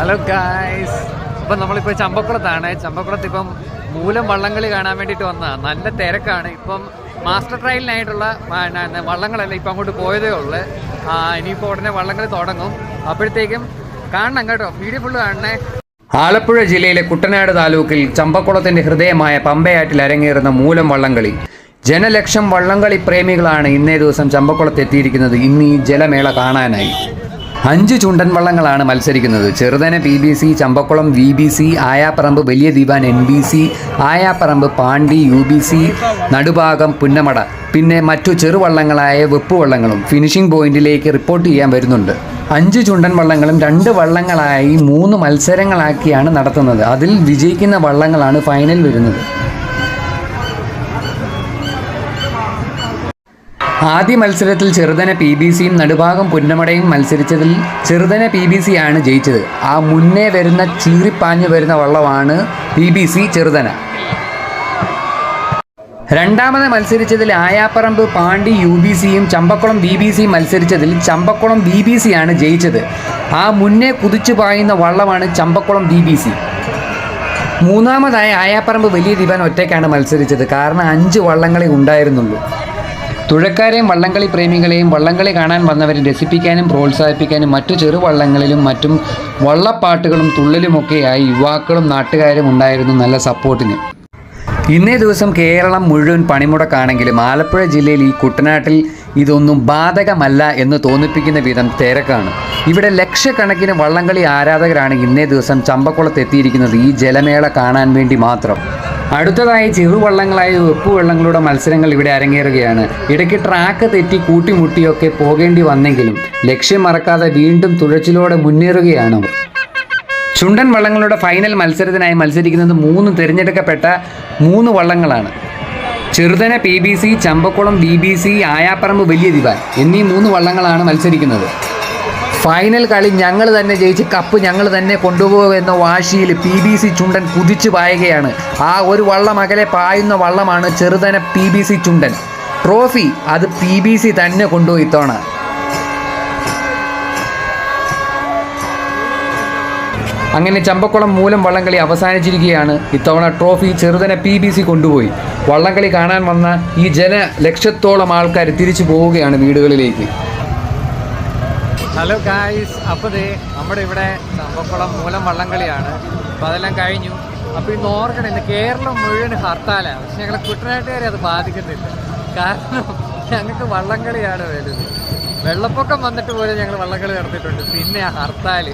Hello guys ഇപ്പം നമ്മളിപ്പോൾ ചമ്പക്കുളത്താണ്. ചമ്പക്കുളത്ത് ഇപ്പം മൂലം വള്ളംകളി കാണാൻ വേണ്ടിയിട്ട് വന്നതാണ് നല്ല തിരക്കാണ്. ഇപ്പം മാസ്റ്റർ ട്രയലിനായിട്ടുള്ള വള്ളങ്ങളല്ല ഇപ്പം അങ്ങോട്ട് പോയതേ ഉള്ളു. ഇനിയിപ്പോൾ ഉടനെ വള്ളംകളി തുടങ്ങും. അപ്പോഴത്തേക്കും കാണണം കേട്ടോ. വീഡിയോ ഫുള്ള് കാണണേ. ആലപ്പുഴ ജില്ലയിലെ കുട്ടനാട് താലൂക്കിൽ ചമ്പക്കുളത്തിന്റെ ഹൃദയമായ പമ്പയാറ്റിൽ അരങ്ങേറുന്ന മൂലം വള്ളംകളി. ജനലക്ഷം വള്ളംകളി പ്രേമികളാണ് ഇന്നേ ദിവസം ചമ്പക്കുളത്ത് എത്തിയിരിക്കുന്നത് ഇന്ന് ഈ ജലമേള കാണാനായി. അഞ്ച് ചുണ്ടൻ വള്ളങ്ങളാണ് മത്സരിക്കുന്നത്. Cheruthana P B C Champakulam V B C Ayaparambu വലിയ Deepan N B C Ayaparambu Pandi U B C Nadubhagam Punnamada. പിന്നെ മറ്റു ചെറുവള്ളങ്ങളായ വെപ്പ് വള്ളങ്ങളും ഫിനിഷിംഗ് പോയിന്റിലേക്ക് റിപ്പോർട്ട് ചെയ്യാൻ വരുന്നുണ്ട്. അഞ്ച് ചുണ്ടൻ വള്ളങ്ങളും രണ്ട് വള്ളങ്ങളായി മൂന്ന് മത്സരങ്ങളാക്കിയാണ് നടത്തുന്നത്. അതിൽ വിജയിക്കുന്ന വള്ളങ്ങളാണ് ഫൈനൽ വരുന്നത്. ആദ്യ മത്സരത്തിൽ ചെറുതന പി ബി സിയും നടുഭാഗം പുന്നമടയും മത്സരിച്ചതിൽ ചെറുതന പി ബി സി ആണ് ജയിച്ചത്. ആ മുന്നേ വരുന്ന ചീറിപ്പാഞ്ഞു വരുന്ന വള്ളമാണ് പി ബി സി ചെറുതന. രണ്ടാമത് മത്സരിച്ചതിൽ ആയാപ്പറമ്പ് പാണ്ടി യു ബി സിയും ചമ്പക്കുളം ബി ബി സിയും മത്സരിച്ചതിൽ ചമ്പക്കുളം ബി ബി സി ആണ് ജയിച്ചത്. ആ മുന്നേ കുതിച്ചു പായുന്ന വള്ളമാണ് ചമ്പക്കുളം ബി ബി സി. മൂന്നാമതായി ആയാപ്പറമ്പ് വലിയ ദിവാൻ ഒറ്റയ്ക്കാണ് മത്സരിച്ചത്. കാരണം അഞ്ച് വള്ളങ്ങളെ ഉണ്ടായിരുന്നുള്ളൂ. തുഴക്കാരെയും വള്ളംകളി പ്രേമികളെയും വള്ളംകളി കാണാൻ വന്നവരെ രസിപ്പിക്കാനും പ്രോത്സാഹിപ്പിക്കാനും മറ്റു ചെറുവള്ളങ്ങളിലും മറ്റും വള്ളപ്പാട്ടുകളും തുള്ളലുമൊക്കെയായി യുവാക്കളും നാട്ടുകാരും ഉണ്ടായിരുന്നു നല്ല സപ്പോർട്ടിന്. ഇന്നേ ദിവസം കേരളം മുഴുവൻ പണിമുടക്കാണെങ്കിലും ആലപ്പുഴ ജില്ലയിൽ ഈ കുട്ടനാട്ടിൽ ഇതൊന്നും ബാധകമല്ല എന്ന് തോന്നിപ്പിക്കുന്ന വിധം തിരക്കാണ്. ഇവിടെ ലക്ഷക്കണക്കിന് വള്ളംകളി ആരാധകരാണ് ഇന്നേ ദിവസം ചമ്പക്കുളത്ത് എത്തിയിരിക്കുന്നത് ഈ ജലമേള കാണാൻ വേണ്ടി മാത്രം. അടുത്തതായി ചെറുവള്ളങ്ങളായ വെപ്പുവള്ളങ്ങളുടെ മത്സരങ്ങൾ ഇവിടെ അരങ്ങേറുകയാണ്. ഇടയ്ക്ക് ട്രാക്ക് തെറ്റി കൂട്ടിമുട്ടിയൊക്കെ പോകേണ്ടി വന്നെങ്കിലും ലക്ഷ്യം മറക്കാതെ വീണ്ടും തുഴച്ചിലോടെ മുന്നേറുകയാണ്. ചുണ്ടൻ വള്ളങ്ങളുടെ ഫൈനൽ മത്സരത്തിനായി മത്സരിക്കുന്നത് മൂന്ന് തിരഞ്ഞെടുക്കപ്പെട്ട മൂന്ന് വള്ളങ്ങളാണ്. Cheruthana P B C Champakulam B B C Ayaparambu Valiya Diwan എന്നീ മൂന്ന് വള്ളങ്ങളാണ് മത്സരിക്കുന്നത്. ഫൈനൽ കളി ഞങ്ങൾ തന്നെ ജയിച്ച് കപ്പ് ഞങ്ങൾ തന്നെ കൊണ്ടുപോകുമെന്ന വാശിയിൽ പി ബി സി ചുണ്ടൻ കുതിച്ചു പായുകയാണ്. ആ ഒരു വള്ളം അകലെ പായുന്ന വള്ളമാണ് ചെറുതന പി ബി സി ചുണ്ടൻ. ട്രോഫി അത് പി ബി സി തന്നെ കൊണ്ടുപോയി ഇത്തവണ. അങ്ങനെ ചമ്പക്കുളം മൂലം വള്ളംകളി അവസാനിച്ചിരിക്കുകയാണ്. ഇത്തവണ trophy Cheruthana P B C കൊണ്ടുപോയി. വള്ളംകളി കാണാൻ വന്ന ഈ ജന ലക്ഷത്തോളം ആൾക്കാർ തിരിച്ചു പോവുകയാണ് വീടുകളിലേക്ക്. ഹലോ ഗായ്സ് അപ്പോൾ ദേ നമ്മുടെ ഇവിടെ ചമ്പക്കുളം മൂലം വള്ളംകളിയാണ്. അപ്പോൾ അതെല്ലാം കഴിഞ്ഞു. അപ്പോൾ ഇന്ന് ഓർക്കണം ഇന്ന് കേരളം മുഴുവൻ ഹർത്താലാണ്. പക്ഷെ ഞങ്ങളെ കുട്ടനാട്ടുകാരെ അത് ബാധിക്കുന്നില്ല. കാരണം ഞങ്ങൾക്ക് വള്ളംകളിയാണ് വരുന്നത് വെള്ളപ്പൊക്കം വന്നിട്ട് പോലും ഞങ്ങൾ വള്ളംകളി നടത്തിയിട്ടുണ്ട്. പിന്നെ ഹർത്താൽ